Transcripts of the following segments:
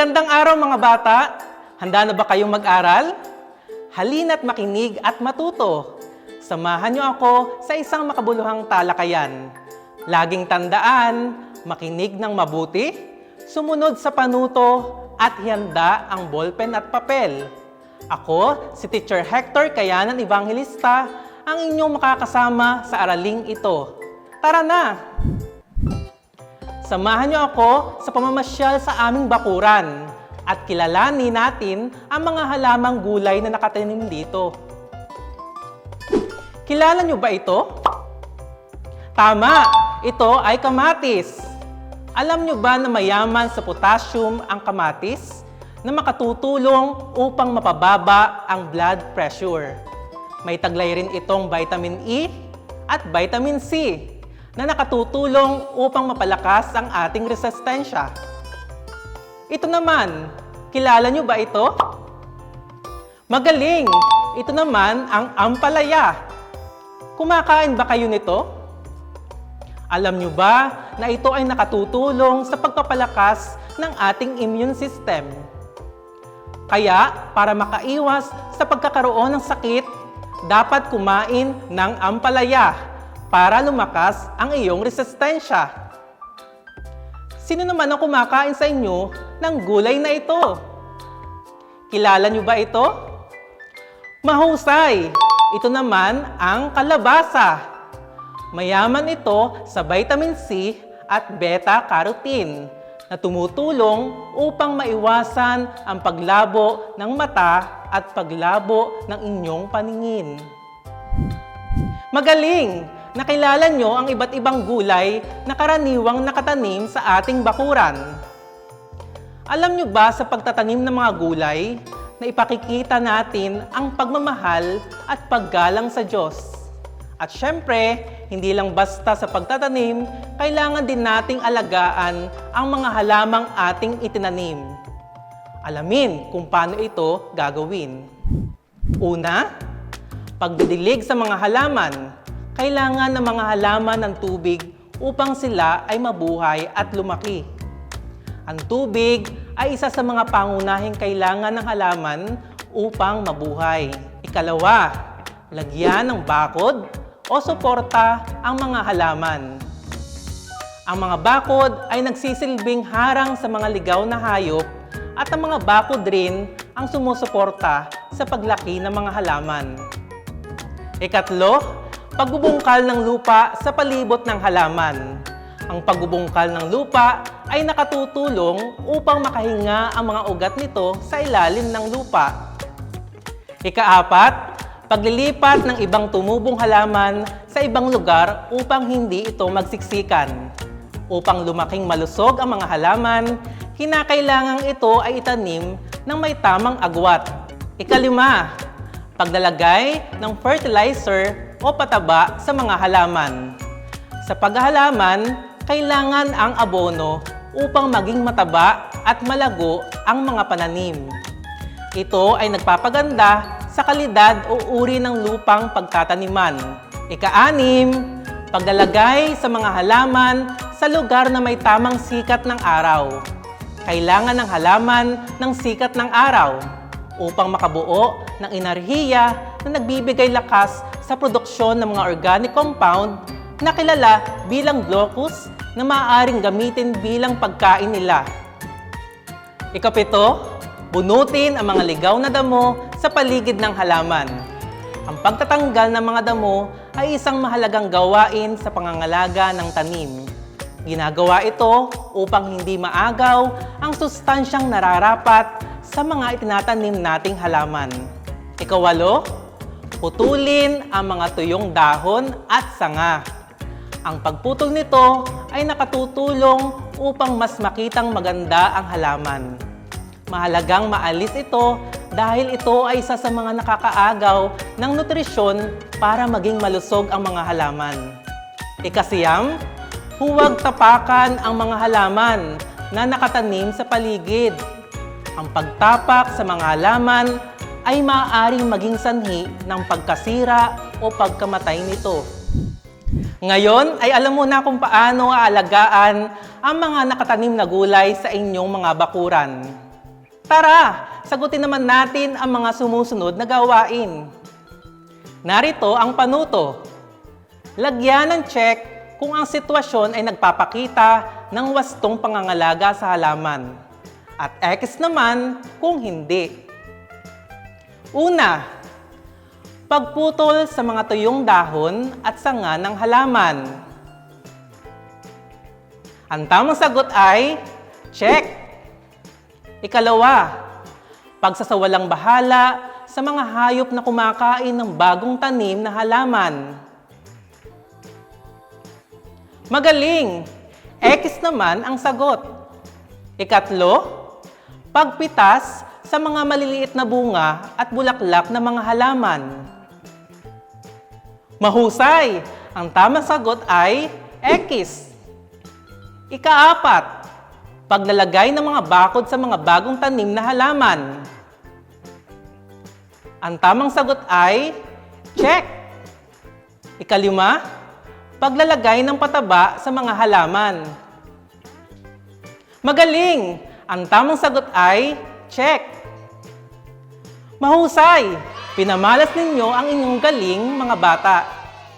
Magandang araw mga bata! Handa na ba kayong mag-aral? Halina't makinig at matuto. Samahan niyo ako sa isang makabuluhang talakayan. Laging tandaan, makinig ng mabuti, sumunod sa panuto, at handa ang ballpen at papel. Ako, si Teacher Hector Kayanan Evangelista, ang inyong makakasama sa araling ito. Tara na! Samahan niyo ako sa pamamasyal sa aming bakuran at kilalanin natin ang mga halamang gulay na nakatanim dito. Kilala niyo ba ito? Tama! Ito ay kamatis. Alam niyo ba na mayaman sa potassium ang kamatis na makatutulong upang mapababa ang blood pressure? May taglay rin itong vitamin E at vitamin C na nakatutulong upang mapalakas ang ating resistensya. Ito naman, kilala niyo ba ito? Magaling! Ito naman ang ampalaya. Kumakain ba kayo nito? Alam niyo ba na ito ay nakatutulong sa pagpapalakas ng ating immune system? Kaya, para makaiwas sa pagkakaroon ng sakit, dapat kumain ng ampalaya para lumakas ang iyong resistensya. Sino naman ang kumakain sa inyo ng gulay na ito? Kilala niyo ba ito? Mahusay! Ito naman ang kalabasa. Mayaman ito sa vitamin C at beta-carotene na tumutulong upang maiwasan ang paglabo ng mata at paglabo ng inyong paningin. Magaling! Nakilala nyo ang iba't ibang gulay na karaniwang nakatanim sa ating bakuran. Alam nyo ba sa pagtatanim ng mga gulay na ipakikita natin ang pagmamahal at paggalang sa Diyos? At syempre, hindi lang basta sa pagtatanim, kailangan din nating alagaan ang mga halamang ating itinanim. Alamin kung paano ito gagawin. Una, pagdidilig sa mga halaman. Kailangan ng mga halaman ng tubig upang sila ay mabuhay at lumaki. Ang tubig ay isa sa mga pangunahing kailangan ng halaman upang mabuhay. Ikalawa, lagyan ng bakod o suporta ang mga halaman. Ang mga bakod ay nagsisilbing harang sa mga ligaw na hayop at ang mga bakod rin ang sumusuporta sa paglaki ng mga halaman. Ikatlo, pagbubungkal ng lupa sa palibot ng halaman. Ang pagbubungkal ng lupa ay nakatutulong upang makahinga ang mga ugat nito sa ilalim ng lupa. Ikaapat, paglilipat ng ibang tumubong halaman sa ibang lugar upang hindi ito magsiksikan. Upang lumaking malusog ang mga halaman, kinakailangang ito ay itanim ng may tamang agwat. Ikalima, paglalagay ng fertilizer o pataba sa mga halaman. Sa paghahalaman, kailangan ang abono upang maging mataba at malago ang mga pananim. Ito ay nagpapaganda sa kalidad o uri ng lupang pagtataniman. Ika-anim, paglalagay sa mga halaman sa lugar na may tamang sikat ng araw. Kailangan ng halaman ng sikat ng araw upang makabuo ng enerhiya na nagbibigay lakas sa produksyon ng mga organic compound na kilala bilang glucose na maaaring gamitin bilang pagkain nila. Ikapito, bunutin ang mga ligaw na damo sa paligid ng halaman. Ang pagtatanggal ng mga damo ay isang mahalagang gawain sa pangangalaga ng tanim. Ginagawa ito upang hindi maagaw ang sustansyang nararapat sa mga itinatanim nating halaman. Ikawalo, putulin ang mga tuyong dahon at sanga. Ang pagputol nito ay nakatutulong upang mas makitang maganda ang halaman. Mahalagang maalis ito dahil ito ay isa sa mga nakakaagaw ng nutrisyon para maging malusog ang mga halaman. Ikasiyam, huwag tapakan ang mga halaman na nakatanim sa paligid. Ang pagtapak sa mga halaman ay maaaring maging sanhi ng pagkasira o pagkamatay nito. Ngayon ay alam mo na kung paano aalagaan ang mga nakatanim na gulay sa inyong mga bakuran. Tara, sagutin naman natin ang mga sumusunod na gawain. Narito ang panuto. Lagyan ng check kung ang sitwasyon ay nagpapakita ng wastong pangangalaga sa halaman. At X naman kung hindi. Una, pagputol sa mga tuyong dahon at sanga ng halaman. Ang tamang sagot ay check. Ikalawa, pagsasawalang bahala sa mga hayop na kumakain ng bagong tanim na halaman. Magaling! X naman ang sagot. Ikatlo, pagpitas sa mga maliliit na bunga at bulaklak ng mga halaman. Mahusay! Ang tamang sagot ay X. Ikaapat, paglalagay ng mga bakod sa mga bagong tanim na halaman. Ang tamang sagot ay check. Ikalima, paglalagay ng pataba sa mga halaman. Magaling! Ang tamang sagot ay check. Mahusay! Pinamalas ninyo ang inyong galing mga bata.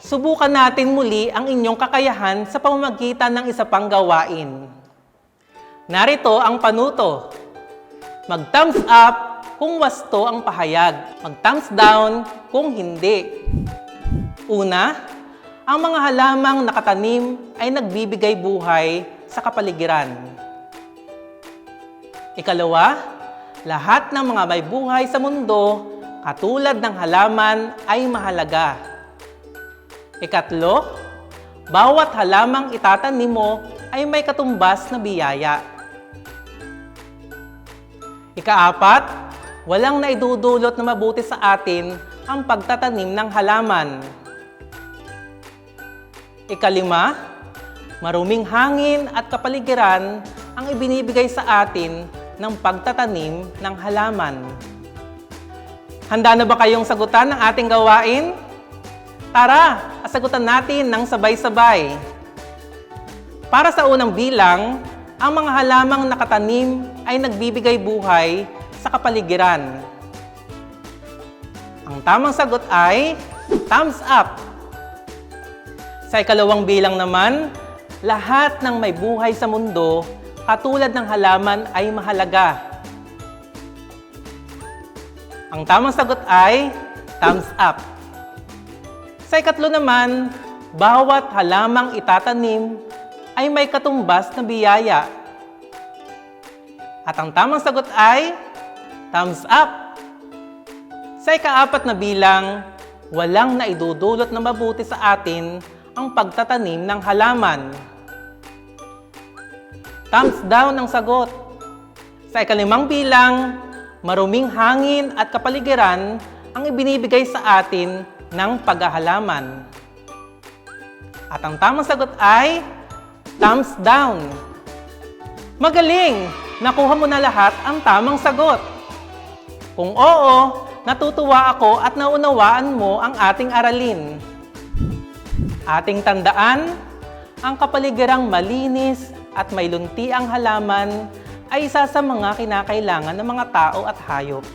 Subukan natin muli ang inyong kakayahan sa pamamagitan ng isa pang gawain. Narito ang panuto. Mag-thumbs up kung wasto ang pahayag. Mag-thumbs down kung hindi. Una, ang mga halamang nakatanim ay nagbibigay buhay sa kapaligiran. Ikalawa, lahat ng mga may buhay sa mundo, katulad ng halaman, ay mahalaga. Ikatlo, bawat halamang itatanim mo ay may katumbas na biyaya. Ikaapat, walang naidudulot na mabuti sa atin ang pagtatanim ng halaman. Ikalima, maruming hangin at kapaligiran ang ibinibigay sa atin ng pagtatanim ng halaman. Handa na ba kayong sagutan ng ating gawain? Tara, sagutan natin ng sabay-sabay. Para sa unang bilang, ang mga halamang nakatanim ay nagbibigay buhay sa kapaligiran. Ang tamang sagot ay thumbs up. Sa ikalawang bilang naman, lahat ng may buhay sa mundo, katulad ng halaman ay mahalaga. Ang tamang sagot ay thumbs up. Sa ikatlo naman, bawat halamang itatanim ay may katumbas na biyaya. At ang tamang sagot ay thumbs up. Sa ikaapat na bilang, walang naidudulot na mabuti sa atin ang pagtatanim ng halaman. Thumbs down ang sagot. Sa ikalimang bilang, maruming hangin at kapaligiran ang ibinibigay sa atin ng paghahalaman. At ang tamang sagot ay thumbs down. Magaling! Nakuha mo na lahat ang tamang sagot. Kung oo, natutuwa ako at naunawaan mo ang ating aralin. Ating tandaan, ang kapaligirang malinis at may lunti ang halaman ay isa sa mga kinakailangan ng mga tao at hayop.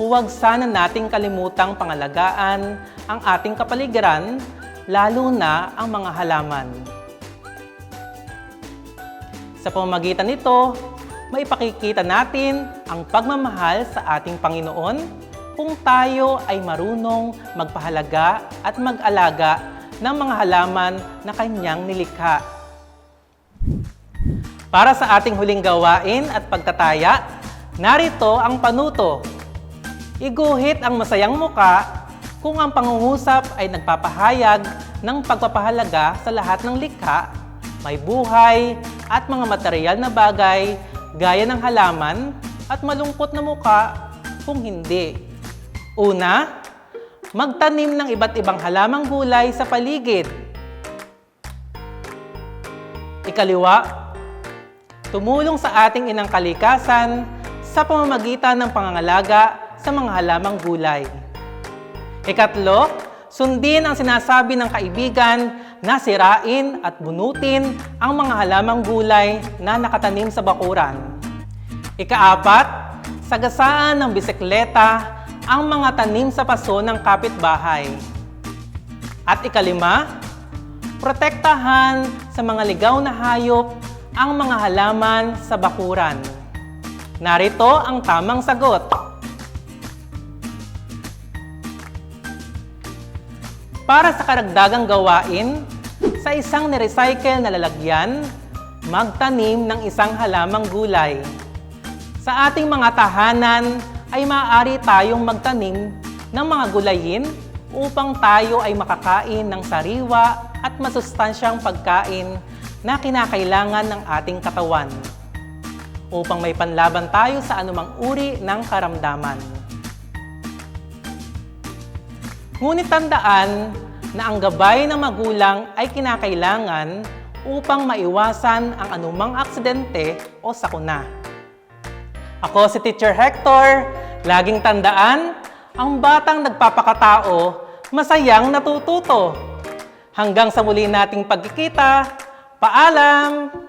Huwag sana nating kalimutang pangalagaan ang ating kapaligiran, lalo na ang mga halaman. Sa pamamagitan nito, maipakikita natin ang pagmamahal sa ating Panginoon kung tayo ay marunong magpahalaga at mag-alaga ng mga halaman na kanyang nilikha. Para sa ating huling gawain at pagtataya, narito ang panuto. Iguhit ang masayang muka kung ang pangungusap ay nagpapahayag ng pagpapahalaga sa lahat ng likha, may buhay at mga material na bagay gaya ng halaman at malungkot na muka kung hindi. Una, magtanim ng iba't ibang halamang gulay sa paligid. Ikaliwa, tumulong sa ating inang kalikasan sa pamamagitan ng pangangalaga sa mga halamang gulay. Ikatlo, sundin ang sinasabi ng kaibigan na sirain at bunutin ang mga halamang gulay na nakatanim sa bakuran. Ikaapat, sagasaan ng bisikleta ang mga tanim sa paso ng kapitbahay. At ikalima, protektahan sa mga ligaw na hayop ang mga halaman sa bakuran. Narito ang tamang sagot. Para sa karagdagang gawain, sa isang nirecycle na lalagyan, magtanim ng isang halamang gulay. Sa ating mga tahanan ay maaari tayong magtanim ng mga gulayin upang tayo ay makakain ng sariwa at masustansyang pagkain na kinakailangan ng ating katawan upang may panlaban tayo sa anumang uri ng karamdaman. Ngunit tandaan na ang gabay ng magulang ay kinakailangan upang maiwasan ang anumang aksidente o sakuna. Ako si Teacher Hector. Laging tandaan, ang batang nagpapakatao, masayang natututo. Hanggang sa muli nating pagkikita, paalam!